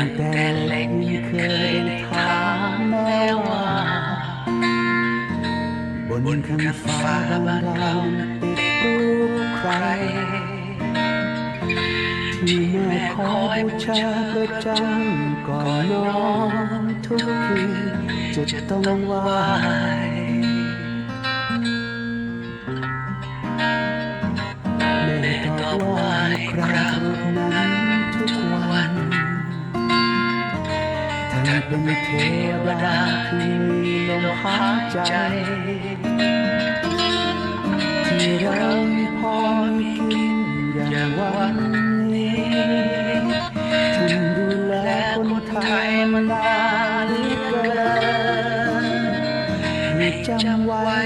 ั้งแต่เล็กยังเคยได้ถามแม่ว่า บนคำฟ้าบ้านเราติดรูปใคร ที่แม่คอยบูชาประจำก่อนนอนทุกคืนจะต้องไหว ท่านเป็นเทวดาที่มีลมหายใจ ที่เรามีพอมีกินอย่างวันนี้ท่านดูแลคนไทยมานานเหลือเกินให้จำไว้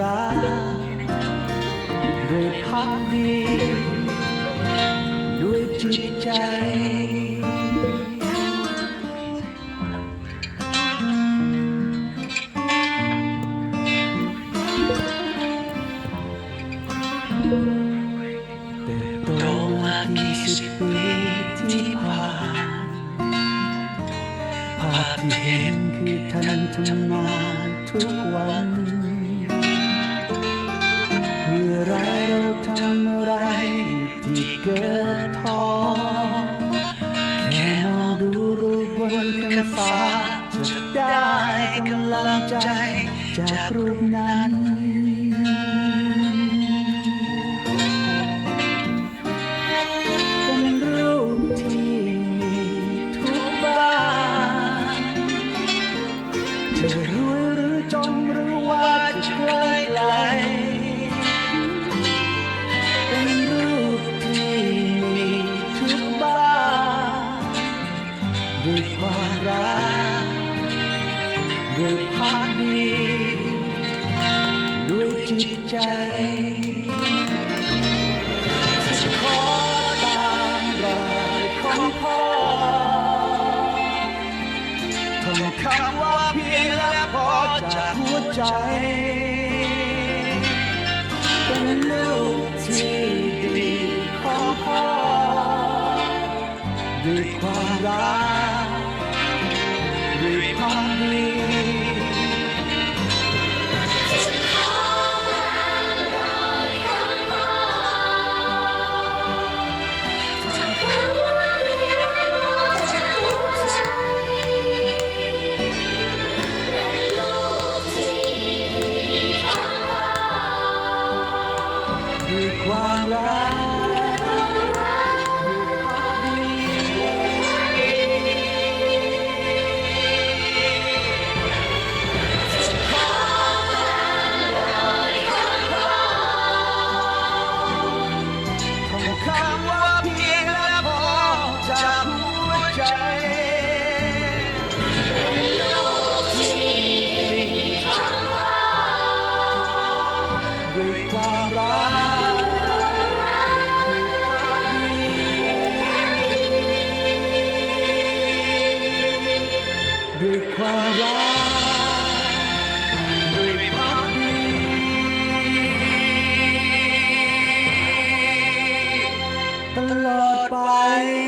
รักด้วยพักดีด้วยจิตใจ แต่โตมากี่สิบปีที่ผ่านภาพที่เห็นคือท่านทำงานทุกวัน ไรเราทำอะไรที่เกิดท้อแค่มองดูรูปบนคันฟ้าจะได้กำลังใจจากรูปนั้นเป็นรูปที่มีทุกบ้านจะรวยหรือจนหรือว่าจะไกลไกล จิตใจขอตามรอยของพ่อท่องคำว่าเพียงและพอจากหัวใจเป็นลูกที่ดีของพ่อด้วยความรักด้วยความดี ลอดไป